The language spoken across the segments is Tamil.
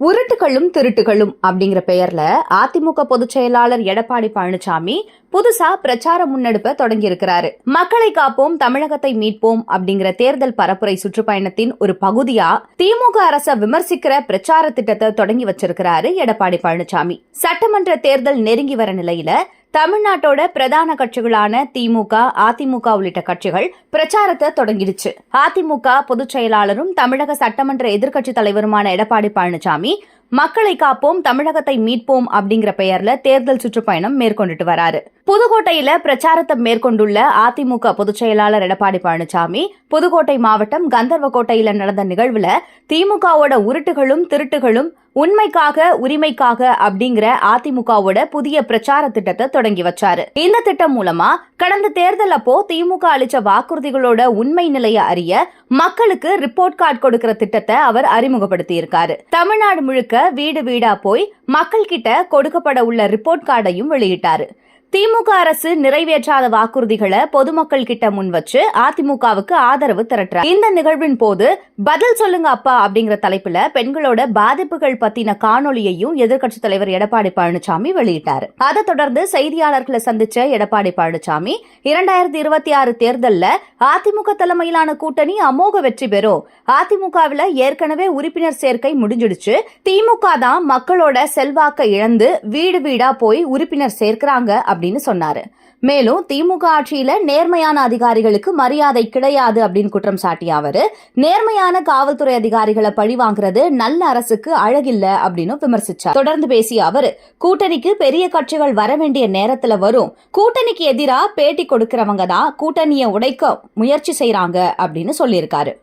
உருட்டுகளும் திருட்டுகளும் அப்படிங்கிற பெயர்ல அதிமுக பொதுச் செயலாளர் எடப்பாடி பழனிசாமி புதுசா பிரச்சார முன்னெடுப்ப தொடங்கியிருக்கிறாரு மக்களை காப்போம் தமிழகத்தை மீட்போம் அப்படிங்கிற தேர்தல் பரப்புரை சுற்றுப்பயணத்தின் ஒரு பகுதியா திமுக அரச விமர்சிக்கிற பிரச்சார திட்டத்தை தொடங்கி வச்சிருக்கிறாரு எடப்பாடி பழனிசாமி. சட்டமன்ற தேர்தல் நெருங்கி வர நிலையில தமிழ்நாட்டோட பிரதான கட்சிகளான திமுக அதிமுக உள்ளிட்ட கட்சிகள் பிரச்சாரத்தை தொடங்கிடுச்சு. அதிமுக பொதுச் செயலாளரும் தமிழக சட்டமன்ற எதிர்க்கட்சித் தலைவருமான எடப்பாடி பழனிசாமி மக்களை காப்போம் தமிழகத்தை மீட்போம் அப்படிங்கிற பெயர்ல தேர்தல் சுற்றுப்பயணம் மேற்கொண்டுட்டு வராரு. புதுக்கோட்டையில பிரச்சாரத்தை மேற்கொண்டுள்ள அதிமுக பொதுச் செயலாளர் எடப்பாடி பழனிசாமி புதுக்கோட்டை மாவட்டம் கந்தர்வக்கோட்டையில நடந்த நிகழ்வுல திமுகவோட உருட்டுகளும் திருட்டுகளும் உண்மைக்காக உரிமைக்காக அப்படிங்கிற அதிமுகவோட புதிய பிரச்சார திட்டத்தை தொடங்கி வச்சாரு. இந்த திட்டம் மூலமா கடந்த தேர்தல் அப்போ திமுக அளிச்ச வாக்குறுதிகளோட உண்மை நிலையை அறிய மக்களுக்கு ரிப்போர்ட் கார்டு கொடுக்கிற திட்டத்தை அவர் அறிமுகப்படுத்தி இருக்காரு தமிழ்நாடு முழுக்க வீடு வீடா போய் மக்கள் கிட்ட கொடுக்கப்பட உள்ள ரிப்போர்ட் கார்டையும் வெளியிட்டாரு. திமுக அரசு நிறைவேற்றாத வாக்குறுதிகளை பொதுமக்கள் கிட்ட முன் வச்சு அதிமுகவுக்கு ஆதரவு திரட்டுறார் இந்த நிகழ்வின் போது பதில் சொல்லுங்க அப்பா அப்படிங்கிற தலைப்புல பெண்களோட பாதிப்புகள் பத்தின காணொலியையும் எதிர்க்கட்சித் தலைவர் எடப்பாடி பழனிசாமி வெளியிட்டார். அதை தொடர்ந்து செய்தியாளர்களை சந்திச்ச எடப்பாடி பழனிசாமி இரண்டாயிரத்தி இருபத்தி ஆறு தேர்தல்ல அதிமுக தலைமையிலான கூட்டணி அமோக வெற்றி பெறும். அதிமுகவில் ஏற்கனவே உறுப்பினர் சேர்க்கை முடிஞ்சிடுச்சு. திமுக தான் மக்களோட செல்வாக்கை இழந்து வீடு வீடா போய் உறுப்பினர் சேர்க்கிறாங்க அப்படின்னு சொன்னாரு. மேலும் திமுக ஆட்சியில நேர்மையான அதிகாரிகளுக்கு மரியாதை கிடையாது அப்படின்னு குற்றம் சாட்டிய அவரு நேர்மையான காவல்துறை அதிகாரிகளை பழி வாங்குறது நல்ல அரசுக்கு அழகில்ல அப்படின்னு விமர்சிச்சார். தொடர்ந்து பேசிய அவரு கூட்டணிக்கு பெரிய கட்சிகள் வர வேண்டிய நேரத்துல வரும். கூட்டணிக்கு எதிரா பேட்டி கொடுக்கிறவங்க தான் கூட்டணியை உடைக்க முயற்சி செய்யறாங்க அப்படின்னு சொல்லியிருக்காரு.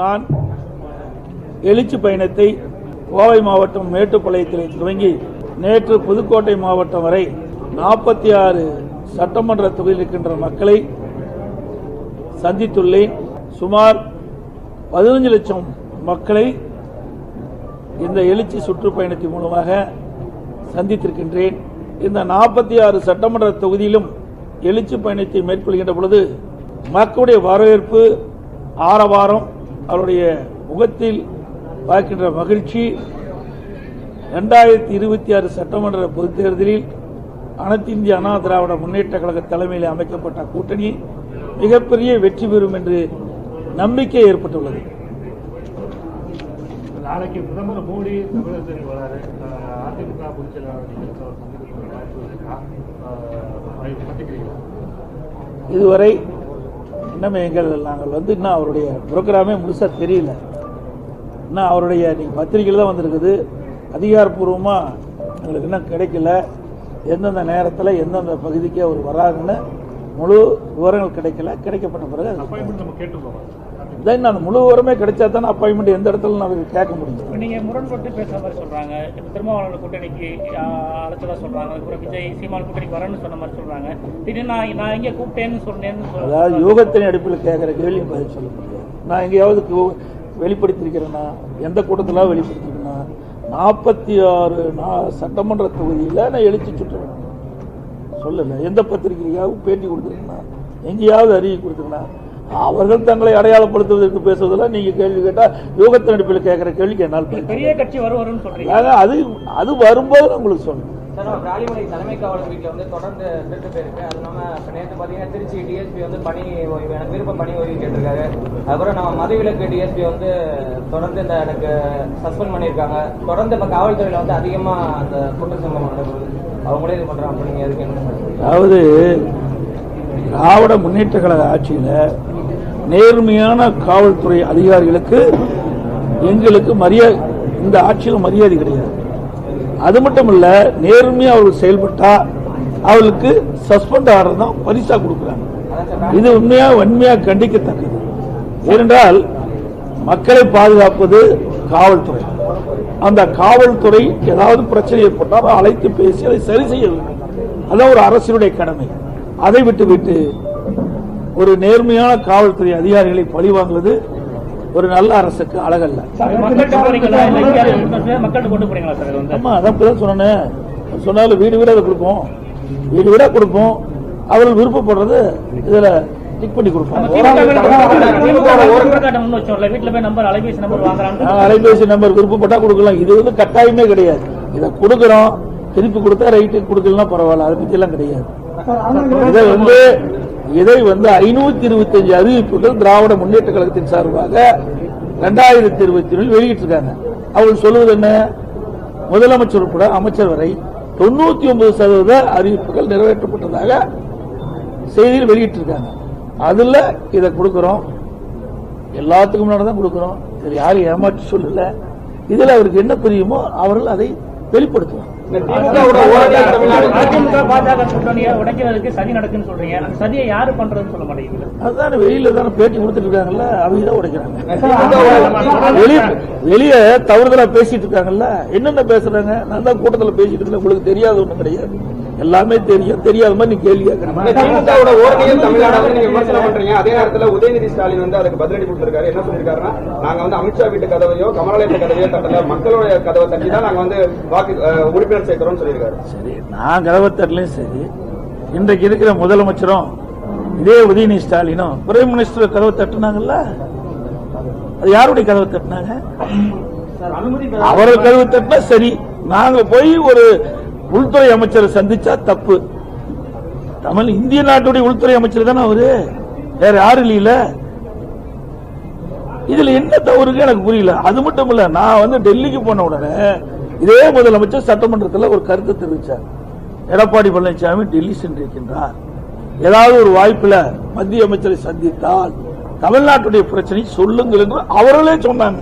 நான் எழுச்சி பயணத்தை கோவை மாவட்டம் மேட்டுப்பாளையத்தில் துவங்கி நேற்று புதுக்கோட்டை மாவட்டம் வரை நாற்பத்தி ஆறு சட்டமன்ற தொகுதியில் இருக்கின்ற மக்களை சந்தித்துள்ளேன். சுமார் பதினஞ்சு லட்சம் மக்களை இந்த எழுச்சி சுற்றுப்பயணத்தின் மூலமாக சந்தித்திருக்கின்றேன். இந்த நாற்பத்தி ஆறு சட்டமன்ற தொகுதியிலும் எழுச்சி பயணத்தை மேற்கொள்கின்ற பொழுது மக்களுடைய வரவேற்பு ஆரவாரம் அவருடைய முகத்தில் பார்க்கின்ற மகிழ்ச்சி. இரண்டாயிரத்தி இருபத்தி ஆறு சட்டமன்ற பொதுத் தேர்தலில் அனைத்து இந்திய அண்ணா திராவிட முன்னேற்ற கழக தலைமையில் அமைக்கப்பட்ட கூட்டணி மிகப்பெரிய வெற்றி பெறும் என்று நம்பிக்கை ஏற்பட்டுள்ளது. நாளைக்கு பிரதமர் மோடி வராரு. அதிமுக பத்திக்கிறீங்களா இதுவரை இன்னும் எங்கள் நாங்கள் வந்து இன்னும் அவருடைய புரோகிராமே முழுசாக தெரியல. இன்னும் அவருடைய நீங்கள் பத்திரிகையில் தான் வந்திருக்குது. அதிகாரப்பூர்வமாக எங்களுக்கு இன்னும் கிடைக்கல. எந்தெந்த நேரத்தில் எந்தெந்த பகுதிக்கு அவர் வராருன்னு முழு விவரங்கள் கிடைக்கல. கிடைக்கப்பட்ட பிறகு தென் அந்த முழு விவரமே கிடைச்சா தானே அப்பாயின்மெண்ட் எந்த இடத்துல நான் கேட்க முடியும்? நீங்க முரண்பட்டு பேசுற மாதிரி சொல்றாங்க. திருமாவளவன் கூட்டணிக்கு அழைச்சதா சொல்றாங்க. அதுக்கப்புறம் விஜய் சீமான் கூட்டணிக்கு வரேன்னு சொன்ன மாதிரி சொல்றாங்க. திடீர்னு நான் நான் எங்க கூப்பிட்டேன்னு சொன்னேன்னு அதாவது யோகத்தின் அடிப்பில் கேட்குற கேள்வி பதில் சொல்ல முடியாது. நான் எங்கேயாவது வெளிப்படுத்தியிருக்கிறேன்னா எந்த கூட்டத்தில் வெளிப்படுத்திருக்கேன்னா நாற்பத்தி ஆறு சட்டமன்ற தொகுதியில் நான் எழுச்சி சுற்றுறேன் சொல்லலை. எந்த பத்திரிகையாவது பேட்டி கொடுத்துருக்கேன்னா எங்கேயாவது அறிக்கை கொடுத்துருக்கேன்னா அவர்கள் தங்களை அடையாளப்படுத்துவதற்கு பேசுவதெல்லாம் நீங்கள் கேள்வி கேட்டால் யோகத்தின் அடிப்பில் கேட்குற கேள்விக்கு என்னால் பெரிய கட்சி வரும் சொல்றீங்க. அதாவது அது அது வரும்போது நான் உங்களுக்கு சொல்றேன். சார் நம்ம ராலிமலை தலைமை காவலர் வீட்டில் வந்து தொடர்ந்து திருட்டு போயிருக்கு. அது இல்லாமல் இப்போ நேற்று பார்த்தீங்கன்னா திருச்சி டிஎஸ்பி வந்து பணி ஓய்வு எனக்கு விருப்ப பணி ஓய்வு கேட்டிருக்காரு. அதுக்கப்புறம் நம்ம மதுவிலக்கு டிஎஸ்பி வந்து தொடர்ந்து இந்த எனக்கு சஸ்பெண்ட் பண்ணியிருக்காங்க. தொடர்ந்து இப்போ காவல்துறையில் வந்து அதிகமாக அந்த குற்ற சம்பவம் நடக்குது. அவங்களே இது பண்ணுறாங்க அப்படிங்க எதுக்கு என்ன அதாவது திராவிட முன்னேற்ற கழக ஆட்சியில் நேர்மையான காவல்துறை அதிகாரிகளுக்கு எங்களுக்கு மரியாதை இந்த ஆட்சியில் மரியாதை கிடையாது. அது மட்டும் இல்ல நேர்மையா அவர் செயல்பட்டா அவளுக்கு சஸ்பெண்ட் ஆர்டர் தான் பரிசா கொடுக்குறாங்க. இது உண்மையா வன்மையா கண்டிக்கத்தக்கது. ஏனென்றால் மக்களை பாதுகாப்பது காவல்துறை. அந்த காவல்துறை ஏதாவது பிரச்சனை ஏற்பட்டால் அழைத்து பேசி அதை சரி செய்ய வேண்டும். அதான் ஒரு அரசினுடைய கடமை. அதை விட்டுவிட்டு ஒரு நேர்மையான காவல்துறை அதிகாரிகளை பழிவாங்குவது ஒரு நல்ல அரசுக்கு அழகல்ல. ஆமா அதான் சொன்னேன். சொன்னாலும் வீடு வீடா அதை கொடுப்போம். வீடு வீடா கொடுப்போம். அவர்கள் விருப்பப்படுறது இதுல டிக் பண்ணி கொடுப்போம். அலைபேசி நம்பர் விருப்பப்பட்டா கொடுக்கலாம். இது வந்து கட்டாயமே கிடையாது. இதை கொடுக்குறோம். திருப்பி கொடுத்தா ரைட்டு கொடுக்கலாம் பரவாயில்ல. அதை பத்தி எல்லாம் கிடையாது இதை வந்து இதை வந்து ஐநூத்தி இருபத்தஞ்சு அறிவிப்புகள் திராவிட முன்னேற்ற கழகத்தின் சார்பாக ரெண்டாயிரத்தி இருபத்தி ஒன்றில் வெளியிட்டிருக்காங்க. அவர்கள் சொல்வது என்ன? முதலமைச்சர் உட்பட அமைச்சர் வரை தொண்ணூத்தி ஒன்பது சதவீத அறிவிப்புகள் நிறைவேற்றப்பட்டதாக செய்தியில் வெளியிட்டிருக்காங்க. அதுல இதை கொடுக்கிறோம். எல்லாத்துக்கும் முன்னாடி தான் கொடுக்கிறோம். இதில் யாரும் ஏமாற்றி சொல்லல. இதில் அவருக்கு என்ன தெரியுமோ அவர்கள் அதை வெளிப்படுத்துவாங்க. அதிமுக பாஜக கூட்டணியை உடைக்கிறதுக்கு சதி நடக்குன்னு சொல்றீங்க. அந்த சதியை யாரு பண்றதுன்னு சொல்ல மாட்டேங்குது. அதுதானே வெளியில தானே பேட்டி கொடுத்துட்டு இருக்காங்கல்ல அவங்க தான் உடைக்கிறாங்க. வெளியே வெளியே தவறுதலா பேசிட்டு இருக்காங்கல்ல என்னென்ன பேசுறாங்க? நான் தான் கூட்டத்துல பேசிட்டு இருக்கேன் உங்களுக்கு தெரியாத ஒண்ணும் கிடையாது. எல்லாமே தெரியும். தெரியாத மாதிரி நீ கேள்வி பண்றீங்க. அதே நேரத்துல உதயநிதி ஸ்டாலின் வந்து அதுக்கு பதிலடி கொடுத்திருக்காரு. என்ன சொல்லிருக்காருன்னா நாங்க வந்து அமித்ஷா வீட்டு கதவையோ கமலாலயத்து கதவையோ தட்டல மக்களுடைய கதவை தட்டி தான் நாங்க வந்து வாக்கு உறுப்பினர் சேர்க்கிறோம் சொல்லியிருக்காரு. சரி நான் கதவத்தரலையும் சரி இன்றைக்கு இருக்கிற முதலமைச்சரும் இதே உதயநிதி ஸ்டாலினும் பிரைம் மினிஸ்டர் கதவை தட்டுனாங்கல்ல? அது யாருடைய கதவை தட்டினாங்க? அவர்கள் கதவை தட்டினா சரி. நாங்க போய் ஒரு உள்துறை அமைச்சரை சந்திச்சா தப்பு. தமிழ் இந்திய நாட்டுடைய உள்துறை அமைச்சர் தானே அவரு? வேற யாரும் இல்லையில? இதுல என்ன தவறு எனக்கு புரியல. அது மட்டும் இல்ல நான் வந்து டெல்லிக்கு போன உடனே இதே முதலமைச்சர் சட்டமன்றத்தில் ஒரு கருத்தை தெரிவித்தார் எடப்பாடி பழனிசாமி டெல்லி சென்றிருக்கின்றார். ஏதாவது ஒரு வாய்ப்புல மத்திய அமைச்சரை சந்தித்தால் தமிழ்நாட்டுடைய பிரச்சனை சொல்லுங்கள் என்று அவர்களே சொன்னாங்க.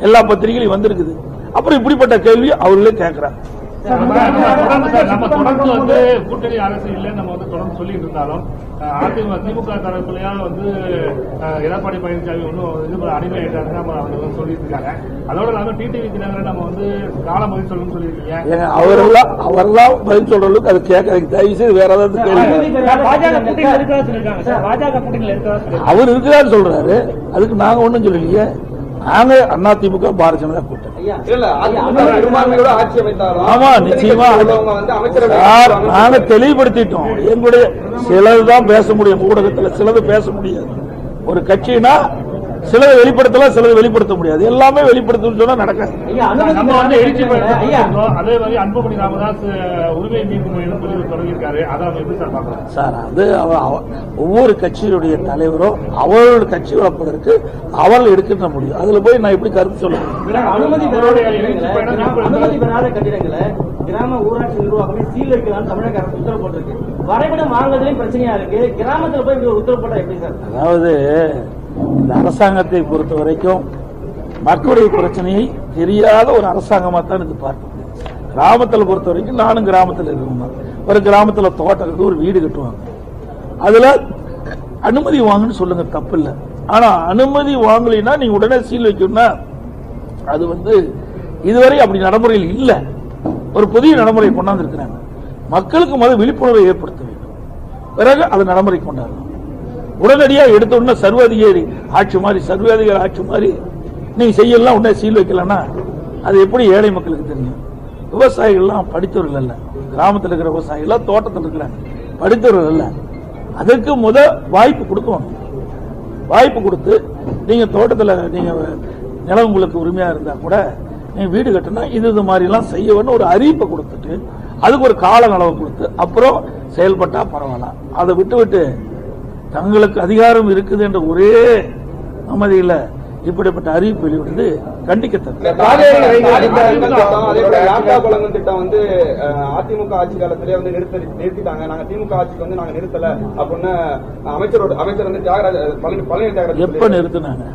எல்லா பத்திரிகையிலும் வந்திருக்குது. அப்புறம் இப்படிப்பட்ட கேள்வி அவர்களே கேட்கிறாங்க. நம்ம தொடர்ந்து சார், நம்ம தொடர்ந்து வந்து கூட்டணி அரசு இல்லைன்னு நம்ம வந்து தொடர்ந்து சொல்லிட்டு இருந்தாலும் அதிமுக திமுக தரப்புலயா வந்து எடப்பாடி பழனிசாமி ஒன்றும் இது அடிமையாயிட்டாருன்னு நம்ம அவங்க வந்து சொல்லிட்டு இருக்காங்க. அதோட இல்லாம டிடிவி தினகரன் நம்ம வந்து காலம் பதில் சொல்லணும்னு சொல்லியிருக்கீங்க அவரெல்லாம் அவரெல்லாம் பதில் சொல்ற அளவுக்கு அது கேட்கறதுக்கு தயவு செய்து வேற ஏதாவது பாஜக அவர் இருக்கிறாரு சொல்றாரு. அதுக்கு நாங்க ஒண்ணும் சொல்லலையே நாங்க அதிமுக பாரதிய ஜனதா கூட்டணி. ஆமா நிச்சயமா. நாங்க தெளிவுபடுத்திட்டோம். எங்களுடைய சிலது தான் பேச முடியும். ஊடகத்துல சிலது பேச முடியாது. ஒரு கட்சினா சிலது வெளிப்படுத்தலாம் சிலது வெளிப்படுத்த முடியாது. எல்லாமே வெளிப்படுத்தணும்னு சொன்னா நடக்காது சொல்லி சார் அது ஒவ்வொரு கட்சியுடைய தலைவரும் அவர்களோட கட்சி வளர்ப்பதற்கு அவர்கள் எடுக்கின்ற முடியும் அதுல போய் நான் எப்படி கருத்து சொல்லுவேன்? அனுமதி பெறாத கட்டிடங்களை கிராம ஊராட்சி நிர்வாகமே சீல் வைக்கலாம் தமிழக அரசு உத்தரவு போட்டிருக்கு. வரைபடம் வாங்குறதுலயும் பிரச்சனையா இருக்கு. கிராமத்துல போய் உத்தரவு போட்டா எப்படி சார்? அதாவது இந்த அரசாங்கத்தை பொறுத்த வரைக்கும் மக்களுடைய பிரச்சனையை தெரியாத ஒரு அரசாங்கமாக தான் இது பார்க்க கிராமத்தில் பொறுத்த வரைக்கும் நானும் கிராமத்தில் இருக்கணும் ஒரு கிராமத்தில் தோட்டம் இருக்குது ஒரு வீடு கட்டுவாங்க. அதில் அனுமதி வாங்குன்னு சொல்லுங்க தப்பு இல்லை. ஆனால் அனுமதி வாங்கலைன்னா நீங்க உடனே சீல் வைக்கணும்னா அது வந்து இதுவரை அப்படி நடைமுறையில் இல்லை. ஒரு புதிய நடைமுறை கொண்டாந்து இருக்கிறாங்க மக்களுக்கு முதல் விழிப்புணர்வை ஏற்படுத்த வேண்டும். பிறகு அது நடைமுறை கொண்டாடணும். உடனடியா எடுத்த உடனே சர்வாதிகாரி ஆட்சி மாதிரி சர்வாதிகாரி ஆட்சி மாதிரி நீங்க செய்யலாம் உடனே சீல் வைக்கலன்னா அது எப்படி ஏழை மக்களுக்கு தெரியும்? விவசாயிகள்லாம் படித்தவர்கள் அல்ல. கிராமத்தில் இருக்கிற விவசாயிகள்லாம் தோட்டத்தில் இருக்கிறாங்க படித்தவர்கள் அல்ல. அதற்கு முத வாய்ப்பு கொடுக்கணும். வாய்ப்பு கொடுத்து நீங்க தோட்டத்தில் நீங்க நிலம் உங்களுக்கு உரிமையா இருந்தா கூட நீங்கள் வீடு கட்டினா இது இது மாதிரிலாம் செய்ய ஒரு அறிவிப்பை கொடுத்துட்டு அதுக்கு ஒரு கால அளவு கொடுத்து அப்புறம் செயல்பட்டா பரவாயில்ல. அதை விட்டு விட்டு தங்களுக்கு அதிகாரம் இருக்குது என்ற ஒரே அமைதியில இப்படிப்பட்ட அறிவிப்பு வெளியிடுவது கண்டிக்கத்தக்கது. திட்டம் வந்து அதிமுக ஆட்சி காலத்திலே வந்து நிறுத்தி நிறுத்திட்டாங்க. நாங்க திமுக ஆட்சிக்கு வந்து நாங்க நிறுத்தல அப்படின்னு அமைச்சரோட அமைச்சர் வந்து தியாகராஜ பழனி தியாகராஜ் எப்ப நிறுத்தினாங்க?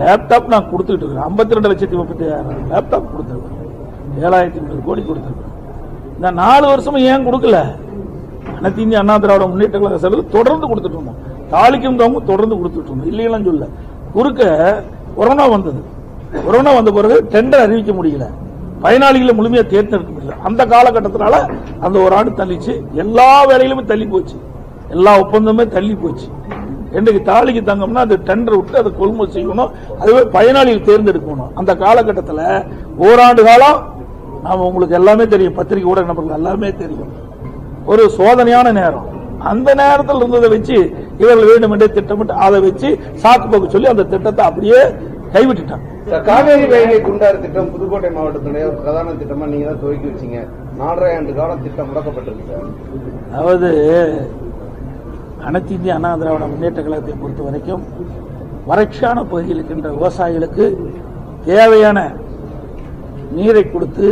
லேப்டாப் நான் கொடுத்துட்டு இருக்கேன். ஐம்பத்தி ரெண்டு லட்சத்தி முப்பத்தி ஆயிரம் லேப்டாப் கொடுத்துருக்கேன். ஏழாயிரத்தி ஐநூறு கோடி கொடுத்துருக்கேன். இந்த நாலு வருஷமா ஏன் கொடுக்கல? அனைத்து இந்திய அண்ணா திராவிட முன்னேற்ற கழக செலவு தொடர்ந்து கொடுத்துட்டு இருந்தோம். தாலிக்கும் தவங்க தொடர்ந்து கொடுத்துட்டு இருந்தோம். இல்லையெல்லாம் சொல்ல. குறுக்க கொரோனா வந்தது. கொரோனா வந்த பிறகு டெண்டர் அறிவிக்க முடியல. பயனாளிகளை முழுமையாக தேர்ந்தெடுக்க முடியல. அந்த காலகட்டத்தினால அந்த ஒரு ஆண்டு தள்ளிச்சு. எல்லா வேலையிலுமே தள்ளி போச்சு. எல்லா ஒப்பந்தமே தள்ளி போச்சு. இன்றைக்கு தாலிக்கு தங்கம்னா அது டெண்டர் விட்டு அதை கொள்முதல் செய்யணும். அதுவே பயனாளிகள் தேர்ந்தெடுக்கணும். அந்த காலகட்டத்தில் ஓராண்டு காலம் நாம் உங்களுக்கு எல்லாமே தெரியும். பத்திரிகை ஊடக நபர்கள் எல்லாமே தெரியும். ஒரு சோதனையான நேரம். அந்த நேரத்தில் இருந்ததை வச்சு இவர்கள் வேண்டும் என்றே திட்டமிட்டு அதை வச்சு சாக்கு போக்கு சொல்லி அந்த திட்டத்தை அப்படியே கைவிட்டுட்டாங்க. காவேரி வைகை குண்டாறு திட்டம் புதுக்கோட்டை மாவட்டத்துடைய பிரதான திட்டமா நீங்க தான் துவக்கி வச்சீங்க. நாலரை ஆண்டு காலம் திட்டம் முடக்கப்பட்டிருக்கு அதாவது அனைத்து இந்திய அண்ணா திராவிட முன்னேற்ற கழகத்தை பொறுத்த வரைக்கும் வறட்சியான பகுதியில் இருக்கின்ற விவசாயிகளுக்கு தேவையான நீரை கொடுத்து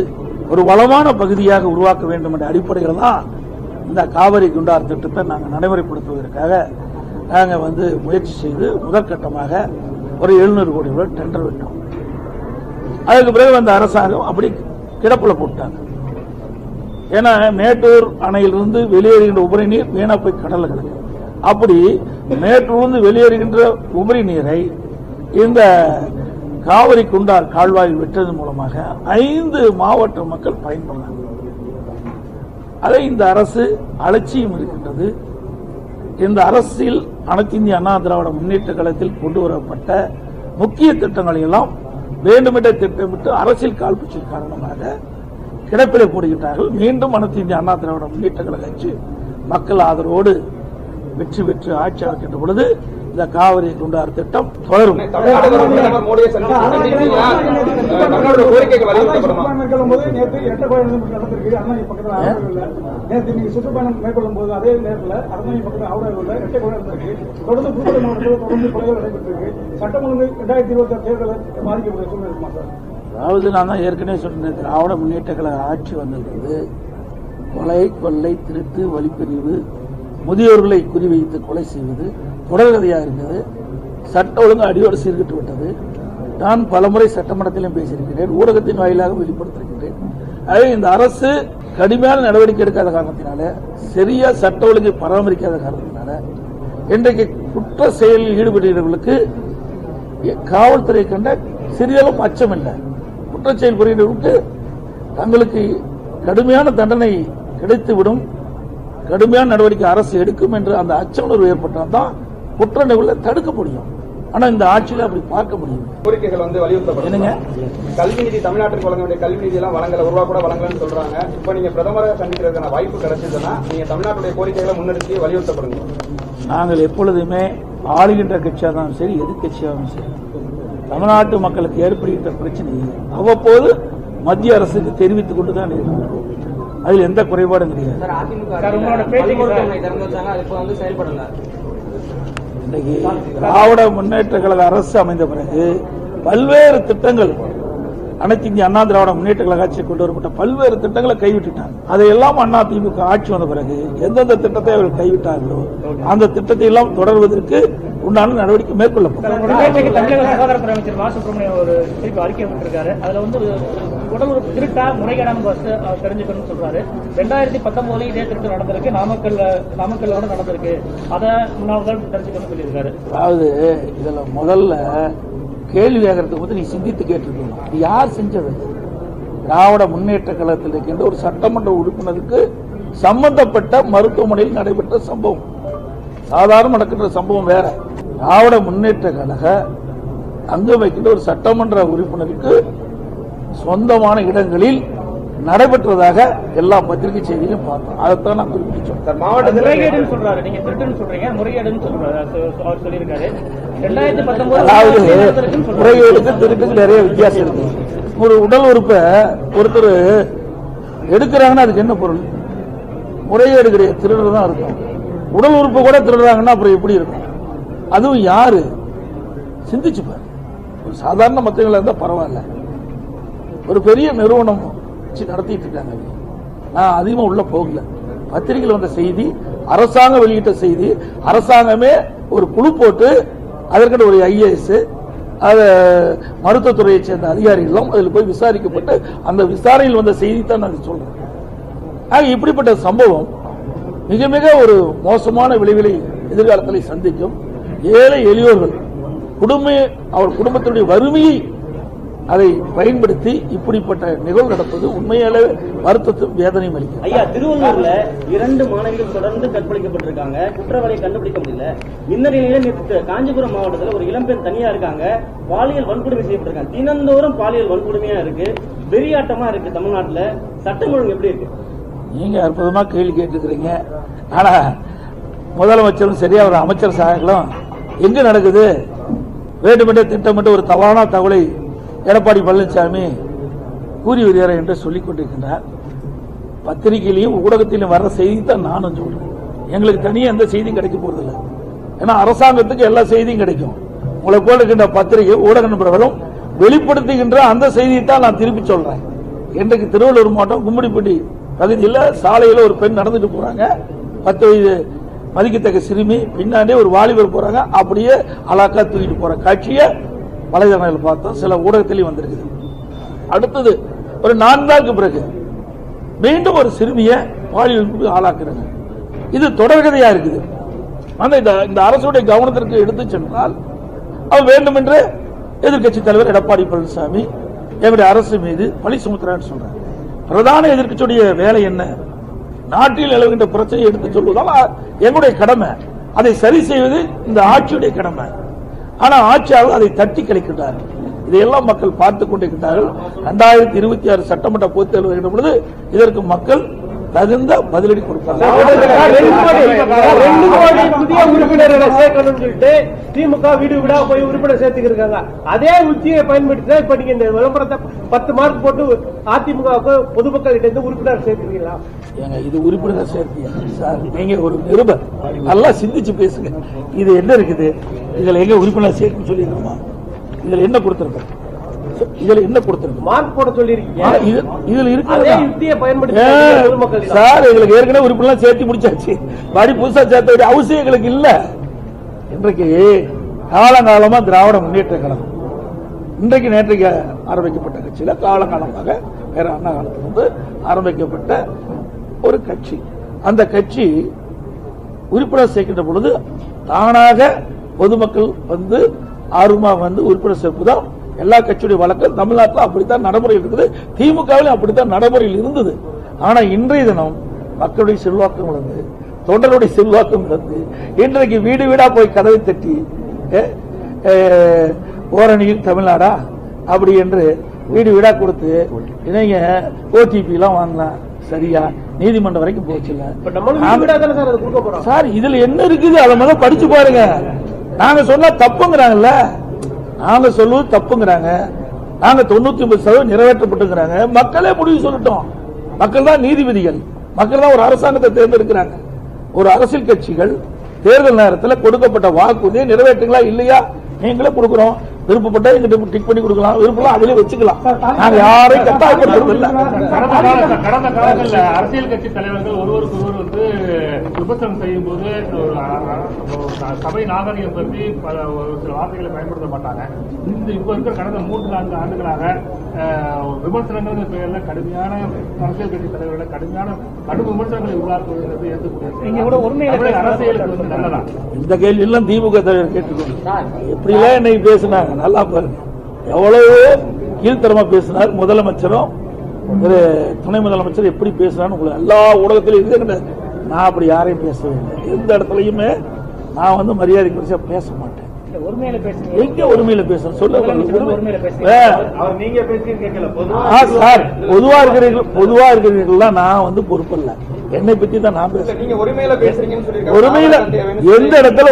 ஒரு வளமான பகுதியாக உருவாக்க வேண்டும் என்ற அடிப்படையில் தான் இந்த காவிரி குண்டார் திட்டத்தை நாங்கள் நடைமுறைப்படுத்துவதற்காக நாங்கள் வந்து முயற்சி செய்து முதற்கட்டமாக ஒரு எழுநூறு கோடி ரூபாய் டெண்டர் விட்டோம். அதுக்கு பிறகு அந்த அரசாங்கம் அப்படி கிடப்புல போட்டாங்க. ஏன்னா மேட்டூர் அணையிலிருந்து வெளியேறுகின்ற உபரி நீர் வீணா போய் கடலில் கிடக்கு. அப்படி மேட்டூர்ந்து வெளியேறுகின்ற உபரி நீரை இந்த காவிரி குண்டார் கால்வாயில் விட்டதன் மூலமாக ஐந்து மாவட்ட மக்கள் பயன்படுறாங்க அதை இந்த அரசு அலட்சியம் இருக்கின்றது. இந்த அரசில் அனைத்து இந்திய அண்ணா திராவிட முன்னேற்ற கழகத்தில் கொண்டு வரப்பட்ட முக்கிய திட்டங்களை எல்லாம் வேண்டுமென்றே திட்டமிட்டு அரசியல் காழ்ப்புச்சின் காரணமாக கிடப்பிலே போடுகின்றார்கள். மீண்டும் அனைத்து இந்திய அண்ணா திராவிட முன்னேற்ற கழக கட்சி மக்கள் ஆதரவோடு வெற்றி பெற்று ஆட்சி அமைக்கின்ற பொழுது இந்த காவிரி குண்டார் திட்டம் தொடரும். போது சுற்றுப்பயணம் மேற்கொள்ளும் அதே நேரத்தில் அண்ணாமலை பக்கத்தில் ஆவடியில் எட்டப்பாளையம் நடந்திருக்கு. தொடர்ந்து புதுக்கோட்டை மாவட்டத்தில் தொடர்ந்து கொலைகள் நடைபெற்றிருக்கு. சட்டம் ஒழுங்கு இரண்டாயிரத்தி இருபத்தி ஆறு தேர்தலை பாதிக்கக்கூடிய சூழ்நிலை இருக்குமா சார்? அதாவது நான் தான் ஏற்கனவே சொன்னேன் திராவிட முன்னேற்ற கழக ஆட்சி வந்திருக்கிறது கொலை கொள்ளை திருட்டு வழிப்பிரிவு. முதியோர்களை குறிவைத்து கொலை செய்வது. தொடர்கதையாக இருந்தது சட்ட ஒழுங்கு அடியோடு சீர்கிட்டு விட்டது. நான் பலமுறை சட்டமன்றத்திலும் பேசியிருக்கிறேன். ஊடகத்தின் வாயிலாக வெளிப்படுத்தியிருக்கிறேன். ஆகவே இந்த அரசு கடுமையான நடவடிக்கை எடுக்காத காரணத்தினால சரியா சட்ட ஒழுங்கை பராமரிக்காத காரணத்தினால இன்றைக்கு குற்ற செயலில் ஈடுபடுகிறவர்களுக்கு காவல்துறை கண்ட சிறிதளவும் அச்சம் இல்லை. குற்றச்செயல் புரிகிறவர்களுக்கு தங்களுக்கு கடுமையான தண்டனை கிடைத்துவிடும். கடுமையான நடவடிக்கை அரசு எடுக்கும் என்று அந்த அச்ச உணர்வு ஏற்பட்டால் தான் குற்ற நிகழ்வை தடுக்க முடியும். ஆனா இந்த ஆட்சியில் அப்படி பார்க்க முடியும். கோரிக்கைகள் வந்து வலியுறுத்தப்படும் என்னங்க? கல்வி நிதி தமிழ்நாட்டுக்கு வழங்க வேண்டிய கல்வி நிதி எல்லாம் வழங்கல. ஒரு ரூபா கூட வழங்கலன்னு சொல்றாங்க. இப்ப நீங்க பிரதமரை சந்திக்கிறதுக்கான வாய்ப்பு கிடைச்சதுன்னா நீங்க தமிழ்நாட்டுடைய கோரிக்கைகளை முன்னெடுத்து வலியுறுத்தப்படுங்க. நாங்கள் எப்பொழுதுமே ஆளுகின்ற கட்சியாகவும் சரி எதிர்கட்சியாகவும் சரி தமிழ்நாட்டு மக்களுக்கு ஏற்படுகின்ற பிரச்சனையை அவ்வப்போது மத்திய அரசுக்கு தெரிவித்துக் கொண்டு தான் இருக்கிறோம். அதில் எந்த குறைபாடும் கிடையாது. இன்றைக்கு திராவிட முன்னேற்ற கழக அரசு அமைந்த பிறகு பல்வேறு திட்டங்கள் அனைத்து இந்திய அண்ணா திராவிட முன்னேற்ற கழக ஆட்சியில் கொண்டு வரப்பட்ட பல்வேறு திட்டங்களை கைவிட்டுட்டாங்க. அதையெல்லாம் அண்ணா திமுக ஆட்சி வந்த பிறகு எந்தெந்த திட்டத்தை அவர்கள் கைவிட்டார்களோ அந்த திட்டத்தை எல்லாம் தொடர்வதற்கு உண்டான நடவடிக்கை மேற்கொள்ளப்படும் உடல் உறுப்பு திருட்டா முறைகேடான பஸ் தெரிஞ்சுக்கணும்னு சொல்றாரு. ரெண்டாயிரத்தி பத்தொன்பதுல இதே திருட்டு நடந்திருக்கு. நாமக்கல்ல நாமக்கல்ல கூட நடந்திருக்கு. அதை முன்னாள் முதல் தெரிஞ்சுக்கணும்னு சொல்லியிருக்காரு. அதாவது இதுல முதல்ல கேள்வி கேட்கறதுக்கு வந்து நீ சிந்தித்து கேட்டிருக்கணும். இது யார் செஞ்சது? திராவிட முன்னேற்ற கழகத்தில் இருக்கின்ற ஒரு சட்டமன்ற உறுப்பினருக்கு சம்பந்தப்பட்ட மருத்துவமனையில் நடைபெற்ற சம்பவம். சாதாரண நடக்கின்ற சம்பவம் வேற. திராவிட முன்னேற்ற கழக அங்கு வைக்கின்ற ஒரு சட்டமன்ற உறுப்பினருக்கு சொந்தமான இடங்களில் நடைபெற்றதாக எல்லா பத்திரிகை செய்தியிலும் பார்த்தோம். அதைத்தான் நான் குறிப்பிட்டோம் சார் மாவட்டத்தில் முறைகேடுன்னு சொல்றாரு. நீங்க திருட்டுன்னு சொல்றீங்க. முறைகேடுன்னு சொல்லியிருக்காரு. ரெண்டாயிரத்தி பத்தொன்பது. முறைகேடுக்கு திருட்டுக்கு நிறைய வித்தியாசம் இருக்கு. ஒரு உடல் உறுப்பை ஒருத்தர் எடுக்கிறாங்கன்னா அதுக்கு என்ன பொருள்? முறைகேடு கிடையாது. திருடுறது தான் இருக்கும். உடல் உறுப்பு கூட திருடுறாங்கன்னா அப்புறம் எப்படி இருக்கும்? அதுவும் யாரு? சிந்திச்சு பாரு ஒரு சாதாரண மத்தவங்களா இருந்தா பரவாயில்ல. ஒரு பெரிய நிறுவனம் வச்சு நடத்திட்டு இருக்காங்க. நான் அதிகமா உள்ள போகல. பத்திரிகையில் வந்த செய்தி அரசாங்கம் வெளியிட்ட செய்தி அரசாங்கமே ஒரு குழு போட்டு அதற்கென ஒரு ஐஏஎஸ் அத மருத்துவத்துறையை சேர்ந்த அதிகாரிகளும் அதில் போய் விசாரிக்கப்பட்டு அந்த விசாரணையில் வந்த செய்தி தான் நான் சொல்றேன். ஆக இப்படிப்பட்ட சம்பவம் மிக மிக ஒரு மோசமான விளைவுகளை எதிர்காலத்தில் சந்திக்கும். ஏழை எளியோர்கள் குடும்ப அவர் குடும்பத்தினுடைய வறுமையை அதை பயன்படுத்தி இப்படிப்பட்ட நிகழ்வு நடப்பது உண்மையாலே வருத்தத்தும் வேதனையும் அளிக்கும் ஐயா திருவள்ளூர்ல இரண்டு மாணவிகள் தொடர்ந்து கற்பழிக்கப்பட்டிருக்காங்க. குற்றவாளியை கண்டுபிடிக்க முடியல. இந்த நிலையில காஞ்சிபுரம் மாவட்டத்துல ஒரு இளம்பெண் தனியா இருக்காங்க. பாலியல் வன்கொடுமை செய்யப்பட்டிருக்காங்க. தினந்தோறும் பாலியல் வன்கொடுமையா இருக்கு. வெறியாட்டமா இருக்கு தமிழ்நாட்டுல. சட்டம் ஒழுங்கு எப்படி இருக்கு? நீங்க அற்புதமா கேள்வி கேட்டுக்கிறீங்க ஆனா முதலமைச்சரும் சரி அவர் அமைச்சர் சகாக்களும் எங்க நடக்குது? வேண்டுமென்றே திட்டமிட்டு ஒரு தவறான தகவலை எடப்பாடி பழனிசாமி கூறி வருகிறார் என்று சொல்லிக் கொண்டிருக்கின்றார். பத்திரிகையிலையும் ஊடகத்திலும் வர்ற செய்தி தான் நானும் சொல்றேன். எங்களுக்கு தனியாக எந்த செய்தியும் கிடைக்க போறதில்லை. ஏன்னா அரசாங்கத்துக்கு எல்லா செய்தியும் கிடைக்கும். உங்களை போடுகின்ற பத்திரிகை ஊடக நண்பர்களும் வெளிப்படுத்துகின்ற அந்த செய்தியை தான் நான் திருப்பி சொல்றேன். இன்றைக்கு திருவள்ளூர் மாவட்டம் கும்மிடிப்பட்டி பகுதியில் சாலையில் ஒரு பெண் நடந்துட்டு போறாங்க. பத்து வயது மதிக்கத்தக்க சிறுமி பின்னாடியே ஒரு வாலிபர் போறாங்க. அப்படியே அலாக்கா தூக்கிட்டு போற காட்சியை வலைதளங்களில் பார்த்தோம் சில ஊடகத்திலையும் வந்திருக்குது. அடுத்தது ஒரு நான்கு நாளுக்கு பிறகு மீண்டும் ஒரு சிறுமியை பாலியலுக்கு ஆளாக்குறாங்க. இது தொடர்கதையா இருக்குது. ஆனால் இந்த இந்த அரசுடைய கவனத்திற்கு எடுத்து சென்றால் அவர் வேண்டுமென்று எதிர்க்கட்சி தலைவர் எடப்பாடி பழனிசாமி எங்களுடைய அரசு மீது பழி சுமத்துறான்னு சொல்றாங்க பிரதான எதிர்க்கட்சியுடைய வேலை என்ன? நாட்டில் நிலவுகின்ற பிரச்சனையை எடுத்து சொல்வதால் எங்களுடைய கடமை அதை சரி செய்வது இந்த ஆட்சியுடைய கடமை. ஆனா ஆட்சியாளர் அதை தட்டி கழிக்கின்றார். இதையெல்லாம் மக்கள் பார்த்துக் கொண்டிருக்கிறார்கள் இரண்டாயிரத்தி இருபத்தி ஆறு சட்டமன்ற பொதுத் தேர்தல் வருகின்ற பொழுது இதற்கு மக்கள் தகுந்த பதிலடி கொடுப்பாங்க புதிய உறுப்பினர்களை சேர்க்கணும்னு சொல்லிட்டு திமுக வீடு வீடா போய் உறுப்பினர் சேர்த்துக்கிருக்காங்க. அதே உத்தியை பயன்படுத்தி தான் இப்ப நீங்க இந்த விளம்பரத்தை பத்து மார்க் போட்டு அதிமுகவுக்கு பொதுமக்கள் கிட்ட இருந்து உறுப்பினர் சேர்த்துக்கிறீங்களா? ஏங்க இது உறுப்பினர் சேர்த்தியா? சார் நீங்க ஒரு நிருபர். நல்லா சிந்திச்சு பேசுங்க. இது என்ன இருக்குது? இதுல எங்க உறுப்பினர் சேர்க்கணும் சொல்லியிருக்கோமா? இதுல என்ன கொடுத்திருக்கோம்? இதுல என்ன கொடுத்திருக்கோம் மார்க் போட சொல்லிருக்கீங்க இதுல இருக்கிறது? யுக்தியை பயன்படுத்தி சார் எங்களுக்கு ஏற்கனவே உறுப்பினர் சேர்த்து முடிச்சாச்சு. மறுபடி புதுசா சேர்த்த வேண்டிய அவசியம் எங்களுக்கு இல்ல. இன்றைக்கு காலங்காலமா திராவிட முன்னேற்ற கழகம் இன்றைக்கு நேற்றைக்கு ஆரம்பிக்கப்பட்ட கட்சியில காலங்காலமாக வேற அண்ணா காலத்திலிருந்து ஆரம்பிக்கப்பட்ட ஒரு கட்சி. அந்த கட்சி உறுப்பினர் சேர்க்கின்ற பொழுது தானாக பொதுமக்கள் வந்து ஆர்வமா வந்து உறுப்பினர் சேர்ப்பு தான் எல்லா கட்சியுடைய வழக்கம் தமிழ்நாட்டில் அப்படித்தான் நடைமுறையில் இருக்குது. திமுகவிலும் அப்படித்தான் நடைமுறையில் இருந்தது. ஆனா இன்றைய தினம் மக்களுடைய செல்வாக்கம் இழந்து தொண்டருடைய செல்வாக்கம் இழந்து இன்றைக்கு வீடு வீடா போய் கதவை தட்டி ஓரணியில் தமிழ்நாடா? அப்படி என்று வீடு வீடா கொடுத்து இணைங்க ஓடிபி எல்லாம் வாங்கலாம் சரியா? நீதிமன்றம் வரைக்கும் போறோம்? சார் இதுல என்ன இருக்குது? அதை முதல்ல படிச்சு பாருங்க. நாங்க சொன்னா தப்புங்கிறாங்கல்ல. நாங்க சொல்லுவது தப்புங்கிறாங்க. நாங்க தொண்ணூத்தி ஒன்பது சதவீதம் நிறைவேற்றப்பட்டுங்கிறாங்க. மக்களே முடிவு சொல்லட்டும். மக்கள் தான் நீதிபதிகள். மக்கள் தான் ஒரு அரசாங்கத்தை தேர்ந்தெடுக்கிறாங்க. ஒரு அரசியல் கட்சிகள் தேர்தல் நேரத்தில் கொடுக்கப்பட்ட வாக்குறுதியை நிறைவேற்றுங்களா இல்லையா? நீங்களே கொடுக்கிறோம் விருப்பப்பட்டா எங்கிட்ட டிக் பண்ணி கொடுக்கலாம். விருப்பம் அதிலே வச்சுக்கலாம். நாங்க யாரையும் கட்டாயப்படுத்துறது இல்ல. கடந்த கால கடந்த காலங்கள்ல அரசியல் கட்சி தலைவர்கள் ஒருவருக்கு ஒருவர் வந்து விமர்சனம் செய்யும் போது சபை நாகரிகம் பற்றி பல ஒரு சில வார்த்தைகளை பயன்படுத்த மாட்டாங்க. இந்த இப்ப இருக்கிற கடந்த மூன்று நான்கு ஆண்டுகளாக விமர்சனங்கள் பெயர்ல கடுமையான அரசியல் கட்சி தலைவர்களை கடுமையான கடும் விமர்சனங்களை உள்ளாக்குவது ஏற்றுக்கூடிய நீங்க கூட உண்மையில தமிழக பேசுறது அரசியலுக்கு வந்து நல்லதா? இந்த கேள்வி எல்லாம் திமுக தலைவர் கேட்டுக்கோங்க எப்படி எல்லாம் இன்னைக்கு பேசினாங்க. நல்லா பாருங்க. எவ்வளவு கீழ்த்தரமா பேசினார் முதலமைச்சரும் திரு துணை முதலமைச்சர் எப்படி பேசினான்னு உங்களுக்கு எல்லா ஊடகத்திலும் இருக்கு நான் அப்படி யாரையும் பேசவே இல்லை. எந்த இடத்துலயுமே நான் வந்து மரியாதை குறிச்சா பேச மாட்டேன். எங்க சொல்ல சார் பொதுவா இருக்கிறீர்கள் பொதுவா இருக்கிறீர்கள்லாம் நான் வந்து பொறுப்பல்ல. என்னை பத்தி தான் நான் பேசுறேன். ஒருமையில. ஒருமையில எந்த இடத்துல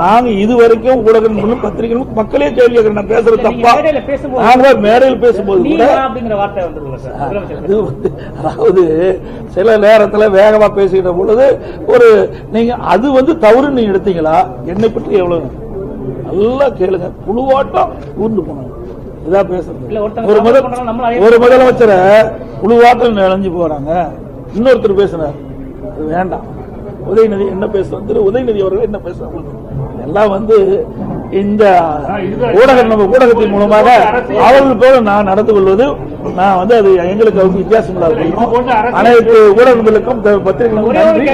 நாங்க இது வரைக்கும் ஊடகங்களும் பத்திரிகைகளும் மக்களே கேள்வி கேட்கிறேன் நான் பேசுறது இல்ல, தப்பா? நாங்க மேடையில் பேசும்போது நீங்க கூட அப்படிங்கிற வார்த்தை வந்துருங்க சார். முதலமைச்சர் அது வந்து அதாவது சில நேரத்துல வேகமா பேசுகிற பொழுது ஒரு நீங்க அது வந்து தவறு நீங்க எடுத்தீங்களா? என்னை பற்றி எவ்வளவு? நல்லா கேளுங்க. புழுவாட்டம் ஊர்ந்து போனாங்க. இதா பேசுறது. ஒரு முதல் ஒரு முதலமைச்சரை புழுவாட்டம் நினைஞ்சு போறாங்க. இன்னொருத்தர் பேசினார் அது வேண்டாம். உதயநிதி என்ன பேசுறாங்க திரு உதயநிதி அவர்கள் என்ன பேசுறாங்க எல்லாம் வந்து இந்த ஊடக நம்ம ஊடகத்தின் மூலமாக அவர்கள் போல நான் நடந்து கொள்வது நான் வந்து அது எங்களுக்கு வித்தியாசம் அனைத்து ஊடகங்களுக்கும் பத்திரிகைகளுக்கும் நன்றி.